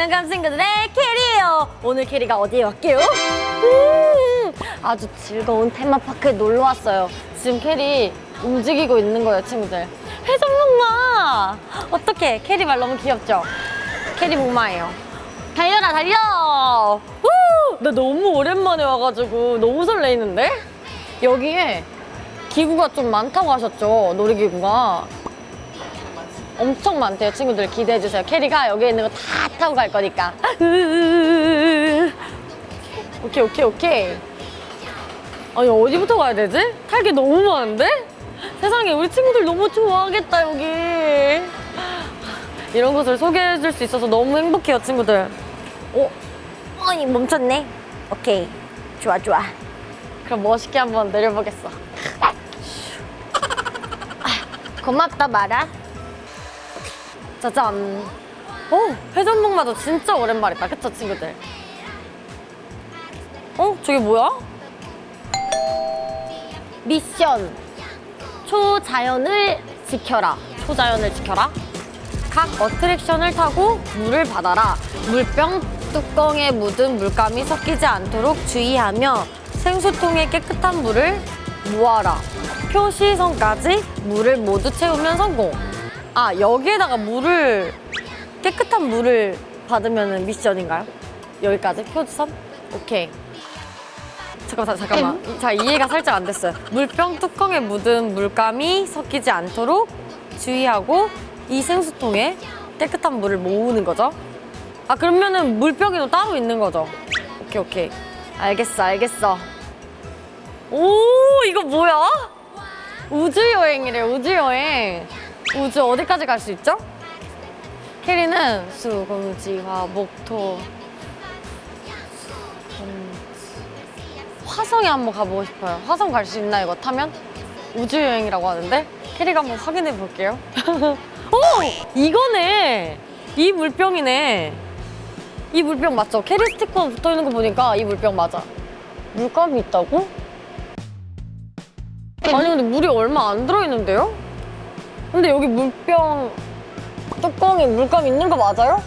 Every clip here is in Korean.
장난감 친구들의 캐리예요. 오늘 캐리가 어디에 왔게요? 음, 아주 즐거운 테마파크에 놀러 왔어요. 지금 캐리 움직이고 있는 거예요, 친구들. 회전목마! 어떡해, 캐리 말 너무 귀엽죠? 캐리 목마예요. 달려라, 달려! 우! 나 너무 오랜만에 와가지고 너무 설레이는데? 여기에 기구가 좀 많다고 하셨죠, 놀이기구가. 엄청 많대요. 친구들 기대해주세요. 캐리가 여기에 있는 거 다 타고 갈 거니까. 오케이 오케이 오케이. 아니 어디부터 가야 되지? 탈 게 너무 많은데? 세상에 우리 친구들 너무 좋아하겠다 여기. 이런 곳을 소개해 줄 수 있어서 너무 행복해요 친구들. 어? 아니 멈췄네? 오케이. 좋아 좋아. 그럼 멋있게 한번 내려보겠어. 아, 고맙다 마라 짜잔. 오, 회전목마도 진짜 오랜만이다. 그쵸, 친구들? 어? 저게 뭐야? 미션. 초자연을 지켜라. 초자연을 지켜라. 각 어트랙션을 타고 물을 받아라. 물병 뚜껑에 묻은 물감이 섞이지 않도록 주의하며 생수통에 깨끗한 물을 모아라. 표시선까지 물을 모두 채우면 성공. 아, 여기에다가 물을, 깨끗한 물을 받으면 미션인가요? 여기까지? 표지선? 오케이. 잠깐만, 잠깐만. 이- 자, 이해가 살짝 안 됐어요. 물병 뚜껑에 묻은 물감이 섞이지 않도록 주의하고 이 생수통에 깨끗한 물을 모으는 거죠. 아, 그러면은 물병이 또 따로 있는 거죠. 오케이, 오케이. 알겠어, 알겠어. 오, 이거 뭐야? 우주 여행이래, 우주 여행. 우주 어디까지 갈 수 있죠? 캐리는 수, 금, 지, 화, 목, 토. 금, 지. 화성에 한번 가보고 싶어요. 화성 갈 수 있나 이거 타면? 우주 여행이라고 하는데 캐리가 한번 확인해 볼게요. 오! 이거네! 이 물병이네. 이 물병 맞죠? 캐리 스티커 붙어 있는 거 보니까 이 물병 맞아. 물감이 있다고? 아니 근데 물이 얼마 안 들어있는데요? 근데 여기 물병 뚜껑에 물감 있는 거 맞아요?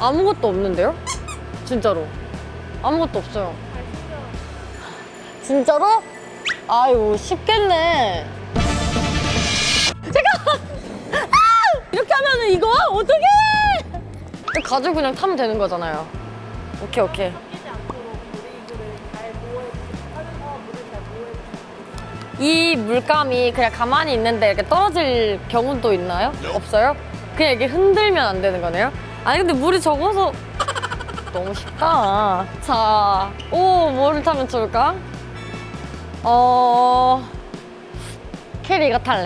아무것도 없는데요? 진짜로 아무것도 없어요 진짜로? 아유 쉽겠네 잠깐! 아! 이렇게 하면은 이거 어떡해! 가지고 그냥 타면 되는 거잖아요 오케이 오케이 이 물감이 그냥 가만히 있는데 이렇게 떨어질 경우도 있나요? 없어요? 그냥 이렇게 흔들면 안 되는 거네요? 아니 근데 물이 적어서 너무 쉽다. 자, 오 뭐를 타면 좋을까? 어 캐리 이거 탈래.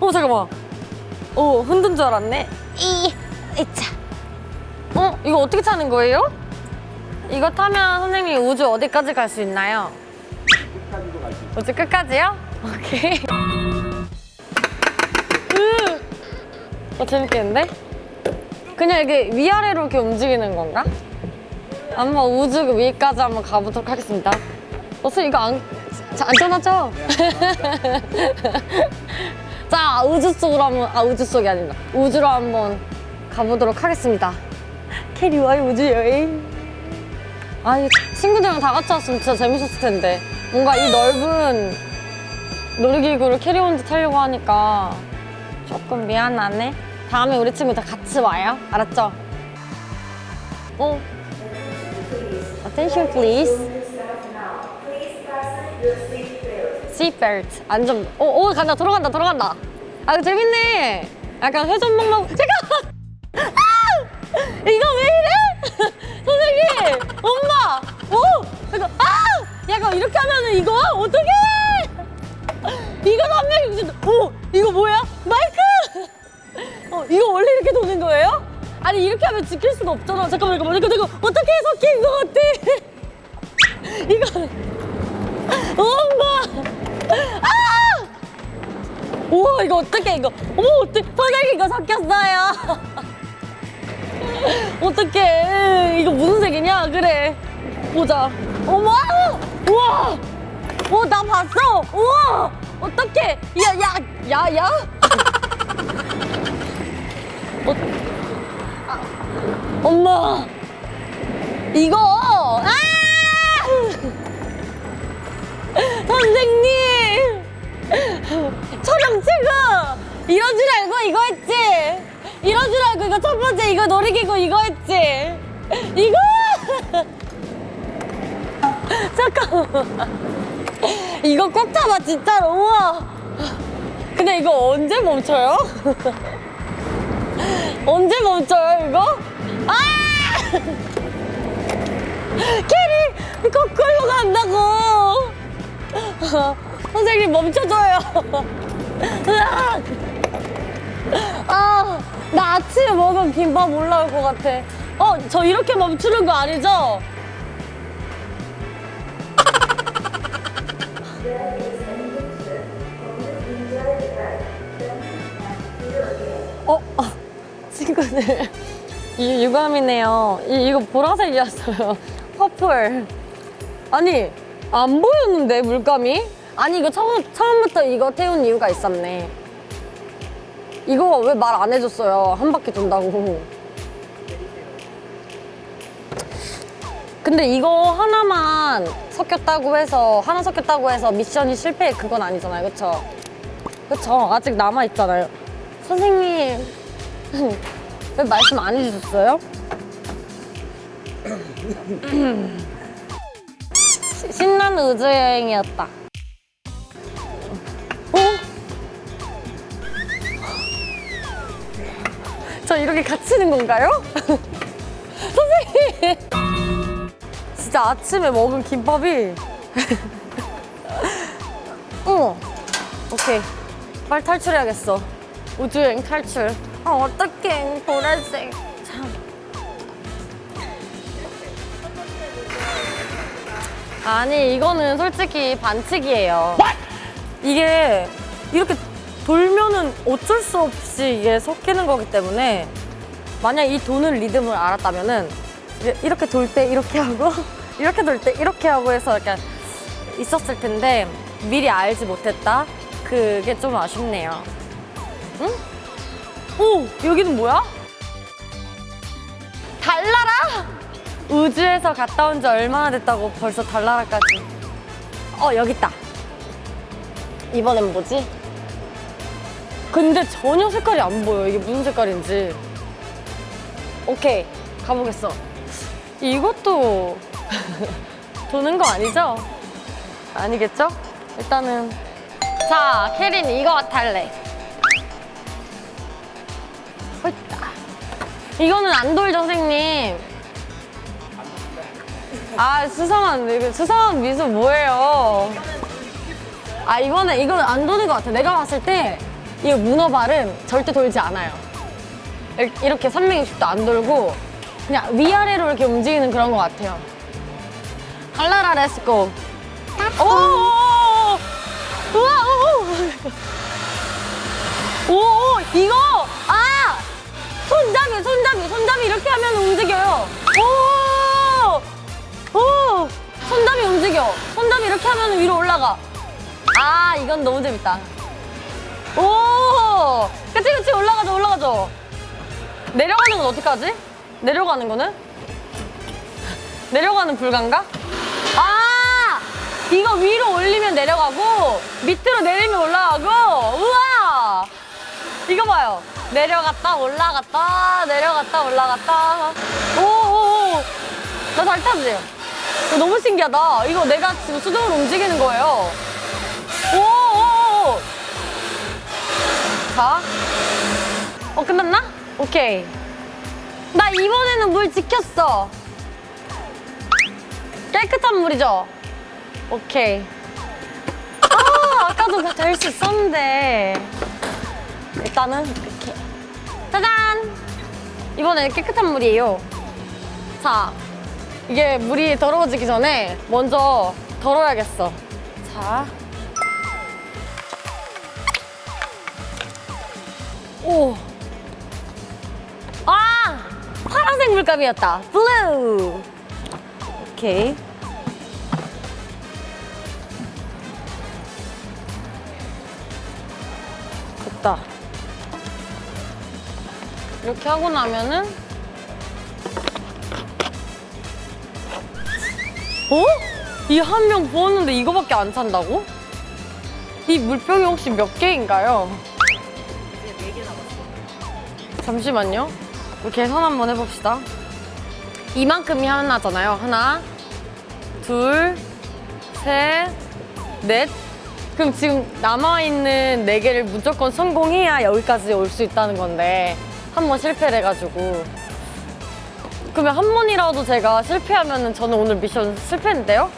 오 잠깐만. 오 흔든 줄 알았네. 이 이차. 어 이거 어떻게 타는 거예요? 이거 타면 선생님 우주 어디까지 갈 수 있나요? 우주 끝까지요? 오케이. 으. 어, 재밌겠는데? 그냥 이렇게 위아래로 이렇게 움직이는 건가? 한번 우주 위까지 한번 가보도록 하겠습니다. 어, 선생님 이거 안, 자, 안전하죠? 자, 우주 속으로 한번, 아, 우주 속이 아니다. 우주로 한번 가보도록 하겠습니다. 캐리와의 우주 여행. 아니 친구들이랑 다 같이 왔으면 진짜 재밌었을 텐데 뭔가 이 넓은 놀이기구를 캐리온즈 타려고 하니까 조금 미안하네 다음에 우리 친구 다 같이 와요 알았죠? 어? Attention please Seatbelt 안전 어, 어 간다 돌아간다 돌아간다 아 재밌네 약간 회전목마 잠깐 아! 이거 왜 이래? 선생님! 엄마! 오! 이거, 아! 약간 이렇게 하면은 이거? 어떡해! 이거 한 명이 진짜, 오! 이거 뭐야? 마이크! 어, 이거 원래 이렇게 도는 거예요? 아니, 이렇게 하면 지킬 수가 없잖아. 잠깐만, 잠깐만. 이거, 이거 어떻게 섞인 것 같아? 이거, 엄마! 아! 우와, 이거 어떡해, 이거. 어머, 어떡해. 선생님, 이거 섞였어요. 어떡해 이거 무슨 색이냐 그래 보자 어머 우와 어나 봤어 우와 어떡해 야 야 야 야 어, 엄마! 엄마! 이거! 아! 선생님! 촬영 찍어! 이런 줄 알고 이거 했지? 이런 줄 알고 이거 첫 번째 이거 놀이기구 이거 했지? 이거! 잠깐만. 이거 꼭 잡아, 진짜로. 우와. 근데 이거 언제 멈춰요? 언제 멈춰요, 이거? 아! 캐리, 거꾸로 간다고! 선생님, 멈춰줘요. 아, 나 아침에 먹은 김밥 올라올 것 같아. 어, 저 이렇게 멈추는 거 아니죠? 어, 아, 친구들. 이 유감이네요. 이, 이거 보라색이었어요. 퍼플. 아니, 안 보였는데, 물감이? 아니, 이거 처음, 처음부터 이거 태운 이유가 있었네. 이거 왜 말 안 해줬어요? 한 바퀴 돈다고. 근데 이거 하나만 섞였다고 해서, 하나 섞였다고 해서 미션이 실패 그건 아니잖아요. 그쵸? 그쵸? 아직 남아있잖아요. 선생님, 왜 말씀 안 해주셨어요? 시- 신나는 우주 여행이었다. 어? 저 이렇게 갇히는 건가요? 선생님! 진짜 아침에 먹은 김밥이. 어머, 오케이. 빨리 탈출해야겠어. 우주여행 탈출. 아, 어떡해. 보라색. 참. 아니, 이거는 솔직히 반칙이에요. 이게 이렇게 돌면은 어쩔 수 없이 이게 섞이는 거기 때문에 만약 이 도는 리듬을 알았다면은 이렇게 돌 때 이렇게 하고 이렇게 돌 때 이렇게 하고 해서 이렇게 있었을 텐데 미리 알지 못했다? 그게 좀 아쉽네요. 응? 오, 여기는 뭐야? 달나라? 우주에서 갔다 온 지 얼마나 됐다고 벌써 달나라까지. 어, 여기 있다. 이번엔 뭐지? 근데 전혀 색깔이 안 보여. 이게 무슨 색깔인지. 오케이, 가보겠어. 이것도 도는 거 아니죠? 아니겠죠? 일단은 자, 캐린 이거 탈래. 헐다. 이거는 안 돌죠, 선생님. 아, 수상한, 이거 수상한 미소 뭐예요? 아, 이거는, 이거는 안 도는 것 같아. 내가 봤을 때, 이거 문어발은 절대 돌지 않아요. 이렇게 360도 안 돌고, 그냥 위아래로 이렇게 움직이는 그런 것 같아요. 갈라라, 렛츠고. 오! 우와, 오! 오, 오, 이거! 아! 손잡이, 손잡이, 손잡이 이렇게 하면 움직여요. 오! 오! 손잡이 움직여. 손잡이 이렇게 하면 위로 올라가. 아, 이건 너무 재밌다. 오! 그치, 그치, 올라가죠, 올라가죠. 내려가는 건 어떡하지? 내려가는 거는? 내려가는 불가인가? 아! 이거 위로 올리면 내려가고, 밑으로 내리면 올라가고, 우와! 이거 봐요. 내려갔다, 올라갔다, 내려갔다, 올라갔다. 오오오! 나 잘 타지? 이거 너무 신기하다. 이거 내가 지금 수동으로 움직이는 거예요. 오오오! 자. 어, 끝났나? 오케이. 나 이번에는 물 지켰어. 깨끗한 물이죠? 오케이. 아, 아까도 될 수 있었는데. 일단은 이렇게. 짜잔! 이번에 깨끗한 물이에요. 자, 이게 물이 더러워지기 전에 먼저 덜어야겠어. 자. 오. 아! 파란색 물감이었다. 블루. 오케이. 됐다. 이렇게 하고 나면은 어? 이 한 명 부었는데 이거밖에 안 찬다고? 이 물병이 혹시 몇 개인가요? 이제 4개 남았어. 잠시만요. 우리 계산 한번 해봅시다. 이만큼이 하나잖아요. 하나, 둘, 셋, 넷, 그럼 지금 남아있는 네 개를 무조건 성공해야 여기까지 올 수 있다는 건데 한 번 실패를 해가지고 그러면 한 번이라도 제가 실패하면 저는 오늘 미션 실패인데요?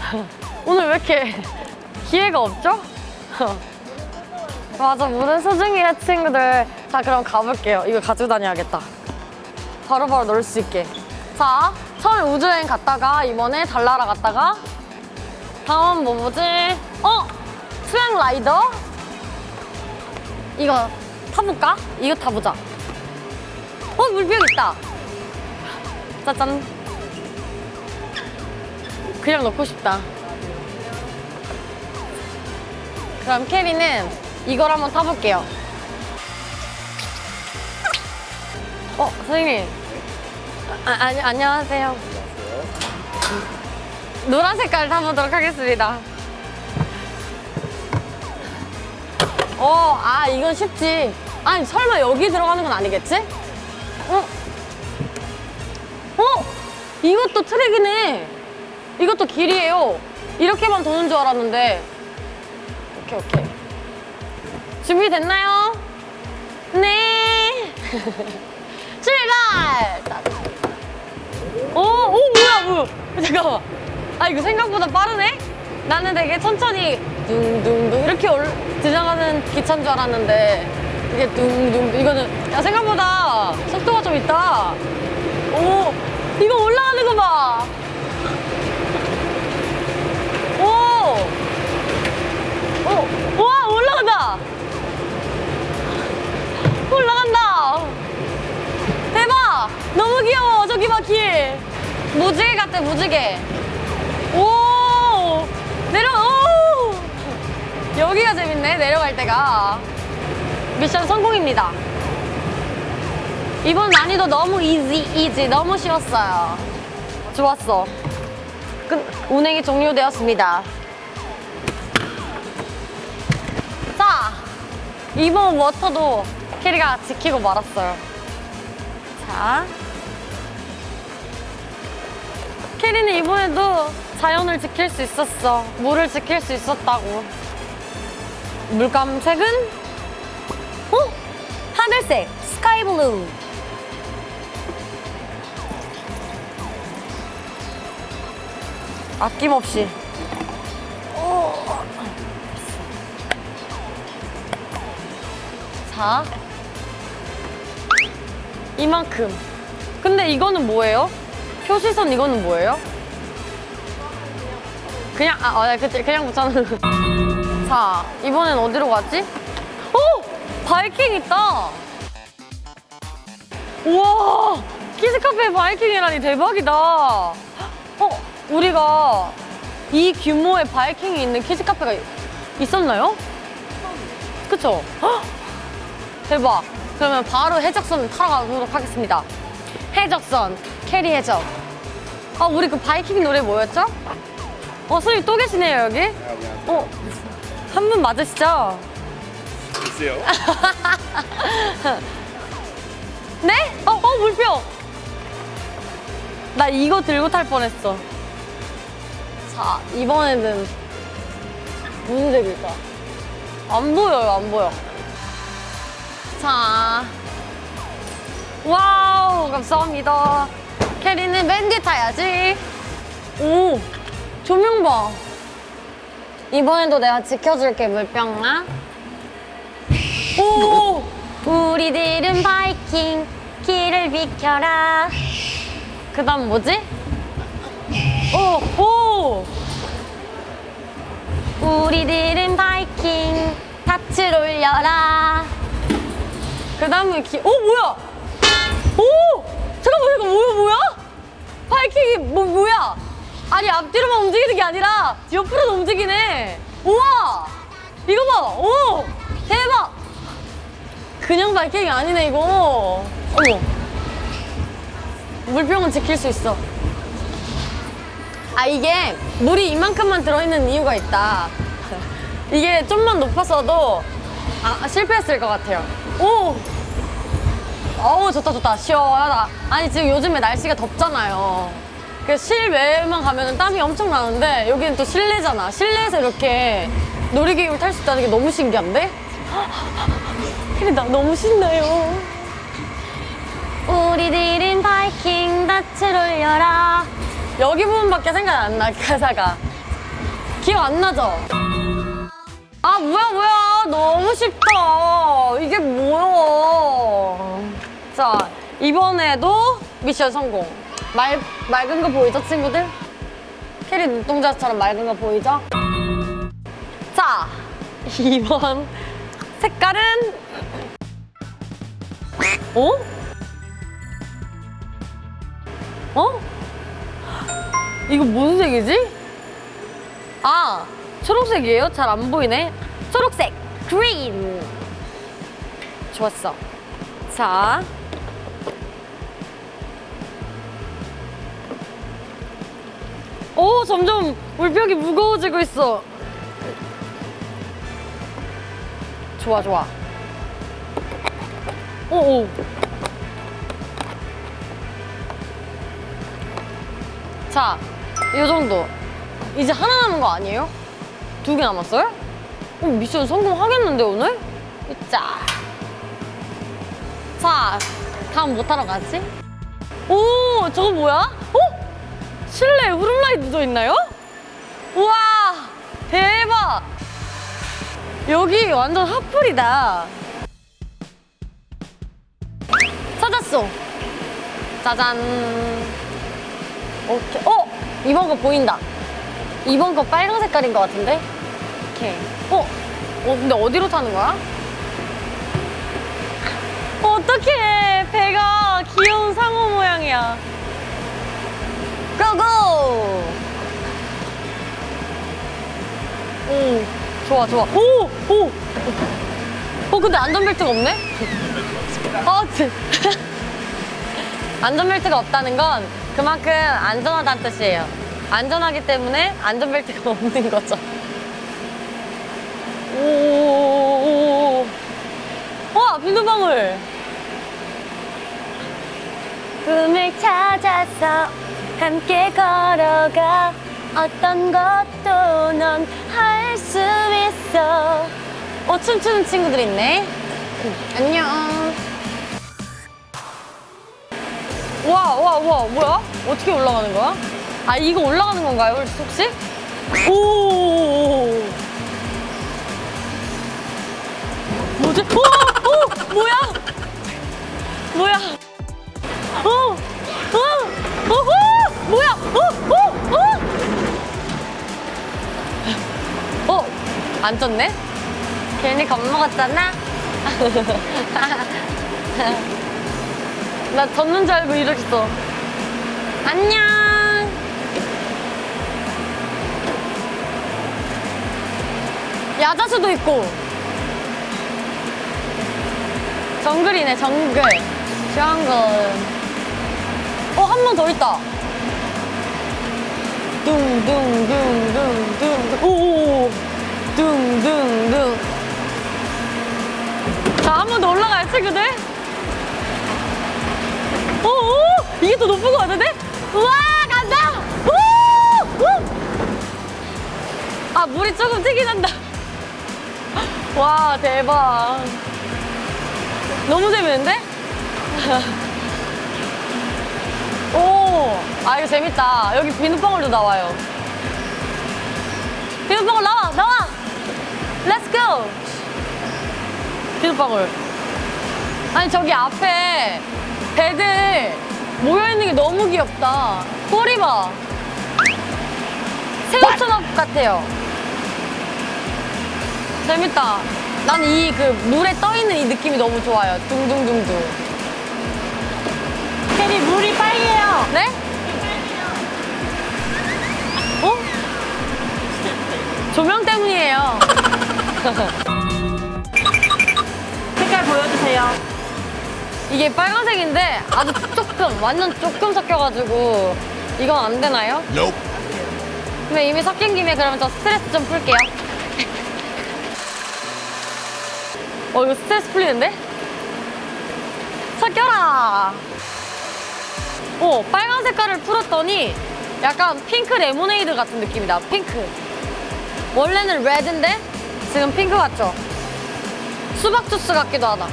오늘 왜 이렇게 기회가 없죠? 맞아, 물은 소중해, 친구들. 자, 그럼 가볼게요. 이거 가지고 다녀야겠다. 바로바로 넣을 수 있게. 자, 처음에 우주여행 갔다가, 이번에 달나라 갔다가, 다음 뭐 보지? 어? 수영 라이더? 이거 타볼까? 이거 타보자. 어, 물병 있다. 짜잔. 그냥 넣고 싶다. 그럼 캐리는 이걸 한번 타볼게요. 어, 선생님. 아, 아니, 안녕하세요. 노란 색깔 타보도록 하겠습니다. 어, 아, 이건 쉽지. 아니, 설마 여기 들어가는 건 아니겠지? 어? 어? 이것도 트랙이네. 이것도 길이에요. 이렇게만 도는 줄 알았는데. 오케이, 오케이. 준비됐나요? 네. 출발! 오, 오, 뭐야, 뭐야. 잠깐만. 아, 이거 생각보다 빠르네? 나는 되게 천천히 둥둥둥 이렇게 올, 지나가는 기차인 줄 알았는데 이게 둥둥 이거는 야 생각보다 속도가 좀 있다. 오, 이거 올라가는 거 봐. 오, 오, 와 올라간다. 올라간다. 대박! 너무 귀여워. 저기 봐, 길. 무지개 같아, 무지개. 여기가 재밌네, 내려갈 때가. 미션 성공입니다. 이번 난이도 너무 이지, 이지. 너무 쉬웠어요. 좋았어. 끝, 운행이 종료되었습니다. 자, 이번 워터도 캐리가 지키고 말았어요. 자. 캐리는 이번에도 자연을 지킬 수 있었어. 물을 지킬 수 있었다고. 물감색은? 어? 하늘색, 스카이 블루. 아낌없이. 오. 자. 이만큼. 근데 이거는 뭐예요? 표시선 이거는 뭐예요? 그냥 아, 아 그치 그냥 붙여놓은. 자 이번엔 어디로 가지? 오 바이킹 있다. 우와 키즈 카페 바이킹이라니 대박이다. 어 우리가 이 규모의 바이킹이 있는 키즈 카페가 있었나요? 그쵸? 헉! 대박. 그러면 바로 해적선 타러 가도록 하겠습니다. 해적선, 캐리 해적. 아, 우리 그 바이킹 노래 뭐였죠? 어, 선생님 또 계시네요, 여기. 어, 한 분 맞으시죠? 글쎄요. 네? 어, 어, 물병. 나 이거 들고 탈 뻔했어. 자, 이번에는 무슨 색일까? 안 보여요, 안 보여. 자. 와우, 감사합니다. 캐리는 맨 뒤 타야지. 오, 조명 봐. 이번에도 내가 지켜줄게, 물병아. 오! 우리들은 바이킹, 길을 비켜라. 그 다음 뭐지? 오, 오! 우리들은 바이킹, 닻을 올려라. 그 다음은 기, 오, 뭐야? 오! 잠깐만, 이거 뭐야, 뭐야? 바이킹이 뭐, 뭐야? 아니, 앞뒤로만 움직이는 게 아니라 옆으로도 움직이네. 우와! 이거 봐! 오! 대박! 그냥 바이킹이 아니네, 이거. 어머. 물병은 지킬 수 있어. 아 이게 물이 이만큼만 들어있는 이유가 있다. 이게 좀만 높았어도 아, 실패했을 것 같아요. 오! 어우 좋다 좋다 시원하다. 아니 지금 요즘에 날씨가 덥잖아요. 그 실외만 가면 땀이 엄청 나는데 여기는 또 실내잖아. 실내에서 이렇게 놀이기구를 탈 수 있다는 게 너무 신기한데? 근데 나 너무 신나요. 우리들은 바이킹 낯을 올려라. 여기 부분밖에 생각 안 나, 가사가. 기억 안 나죠? 아, 뭐야, 뭐야. 너무 쉽다. 이게 뭐야. 자, 이번에도 미션 성공. 말, 맑은 거 보이죠, 친구들? 캐리 눈동자처럼 맑은 거 보이죠? 자, 이번 색깔은 어? 어? 이거 무슨 색이지? 아, 초록색이에요? 잘 안 보이네. 초록색, green. 좋았어. 자. 오, 점점 물벽이 무거워지고 있어. 좋아, 좋아. 오, 오. 자, 이 정도. 이제 하나 남은 거 아니에요? 두 개 남았어요? 어, 미션 성공하겠는데, 오늘? 자. 자, 다음 뭐 타러 가지? 오, 저거 뭐야? 어? 실내에 후룸라이트 묻어 있나요? 우와, 대박! 여기 완전 핫플이다. 찾았어. 짜잔. 오케이. 어? 이번 거 보인다. 이번 거 빨간 색깔인 것 같은데? 오케이. 어? 어, 근데 어디로 타는 거야? 어떡해. 배가 귀여운 상어 모양이야. 고고! 오, 좋아, 좋아. 오! 오! 어, 근데 안전벨트가 없네? 아, 진 안전벨트가 없다는 건 그만큼 안전하다는 뜻이에요. 안전하기 때문에 안전벨트가 없는 거죠. 오, 와, 비누방울. 꿈을 찾아서 함께 걸어가 어떤 것도 넌 할 수 있어. 어, 춤추는 친구들 있네. 안녕. 와, 와, 와, 뭐야? 어떻게 올라가는 거야? 아, 이거 올라가는 건가요, 혹시? 오! 뭐지? 오! 오! 뭐야? 뭐야? 오! 안 쪘네? 괜히 겁먹었잖아? 나 젖는 줄 알고 이랬어. 안녕. 야자수도 있고. 정글이네, 정글. 정글. 어, 한 번 더 있다. 둥둥둥둥둥. 오오 오. 둥둥둥. 자, 한 번 더 올라가요, 친구들. 오, 오! 이게 더 높은 거 같은데? 우와, 간다! 오! 오! 아, 물이 조금 튀긴 한다. 와, 대박. 너무 재밌는데? 오, 아, 이거 재밌다. 여기 비눗방울도 나와요. 비눗방울 나와, 나와! Let's go! 비눗방울. 아니, 저기 앞에 배들 모여있는 게 너무 귀엽다. 꼬리 봐. 새우천업 같아요. 재밌다. 난 이 그 물에 떠있는 이 느낌이 너무 좋아요. 둥둥둥둥. 캐리 물이 빨개요. 네? 색깔 보여주세요. 이게 빨간색인데 아주 조금, 완전 조금 섞여가지고 이건 안 되나요? Nope. 그러면 이미 섞인 김에 그러면 저 스트레스 좀 풀게요. 어, 이거 스트레스 풀리는데? 섞여라! 오, 빨간 색깔을 풀었더니 약간 핑크 레모네이드 같은 느낌이다. 핑크. 원래는 레드인데 지금 핑크 같죠? 수박 주스 같기도 하다.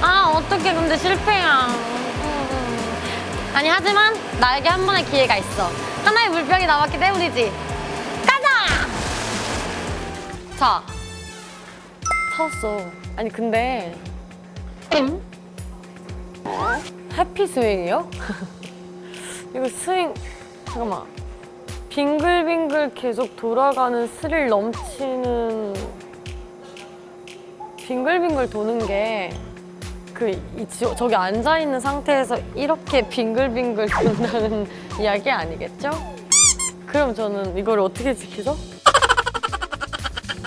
아, 어떻게 근데 실패야. 음. 아니, 하지만 나에게 한 번의 기회가 있어. 하나의 물병이 남았기 때문이지. 가자! 자, 찾았어. 아니, 근데. 해피 스윙이요? 이거 스윙, 잠깐만. 빙글빙글 계속 돌아가는 스릴 넘치는 빙글빙글 도는 게그 저기 앉아 있는 상태에서 이렇게 빙글빙글 돈다는 이야기 아니겠죠? 그럼 저는 이걸 어떻게 지키죠?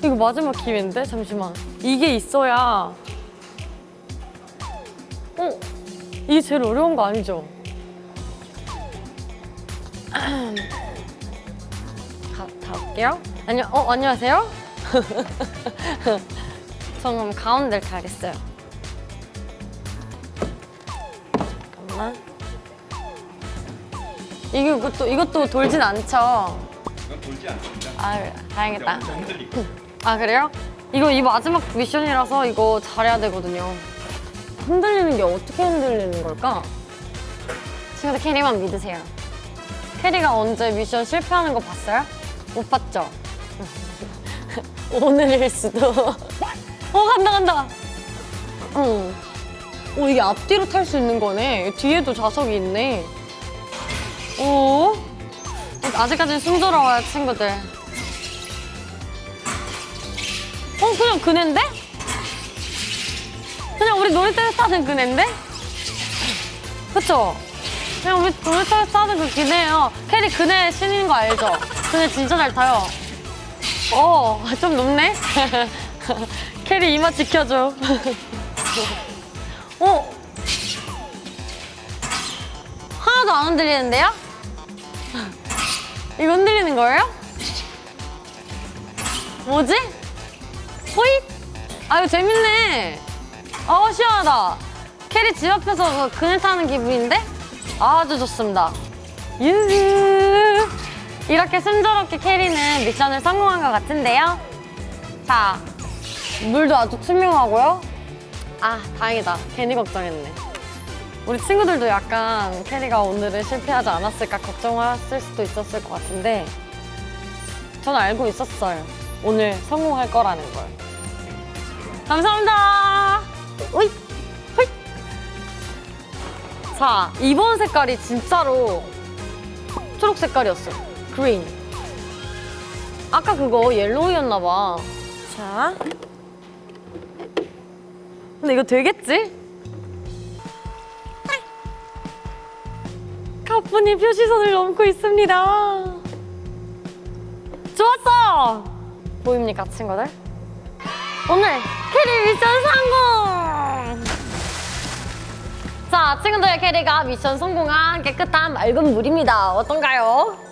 이거 마지막 기회인데 잠시만 이게 있어야 어 이게 제일 어려운 거 아니죠? 가, 가볼게요. 안녕, 어, 안녕하세요? 저는 가운데를 가겠어요. 잠깐만. 이게 이것도, 이것도 돌진 않죠? 이건 돌지 않습니다. 아, 다행이다. 엄청 흔들릴 거예요. 아, 그래요? 이거 이 마지막 미션이라서 이거 잘해야 되거든요. 흔들리는 게 어떻게 흔들리는 걸까? 친구들 캐리만 믿으세요. 캐리가 언제 미션 실패하는 거 봤어요? 못 봤죠? 오늘일 수도. 어, 간다, 간다. 응. 오, 이게 앞뒤로 탈 수 있는 거네. 뒤에도 좌석이 있네. 오. 아직까지는 순조로워요, 친구들. 어, 그냥 그네인데? 그냥 우리 놀이터에서 타는 그네인데? 그쵸? 그냥 우리 놀이터에서 타는 그 그네예요. 캐리 그네 신인 거 알죠? 그네 진짜 잘 타요. 어, 좀 높네? 캐리 이마 지켜줘. 어? 하나도 안 흔들리는데요? 이거 흔들리는 거예요? 뭐지? 호잇! 아유, 재밌네. 아, 시원하다. 캐리 집 앞에서 그 그네 타는 기분인데? 아주 좋습니다. 유후. 이렇게 순조롭게 캐리는 미션을 성공한 것 같은데요. 자, 물도 아주 투명하고요. 아, 다행이다. 괜히 걱정했네. 우리 친구들도 약간 캐리가 오늘은 실패하지 않았을까 걱정했을 수도 있었을 것 같은데 저는 알고 있었어요. 오늘 성공할 거라는 걸. 감사합니다. 오이. 자, 이번 색깔이 진짜로 초록 색깔이었어요. 그린. 아까 그거 옐로우였나 봐. 자. 근데 이거 되겠지? 가뿐히 표시선을 넘고 있습니다. 좋았어! 보입니까, 친구들? 오늘 캐리 미션 성공! 자, 친구들 캐리가 미션 성공한 깨끗한 맑은 물입니다. 어떤가요?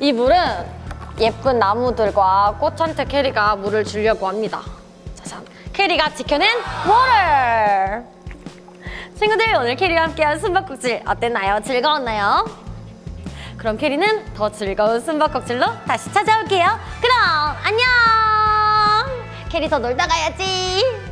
이 물은 예쁜 나무들과 꽃한테 캐리가 물을 주려고 합니다. 짜잔. 캐리가 지켜낸 워터! 친구들 오늘 캐리와 함께한 숨바꼭질 어땠나요? 즐거웠나요? 그럼 캐리는 더 즐거운 숨바꼭질로 다시 찾아올게요. 그럼 안녕! 캐리 더 놀다 가야지.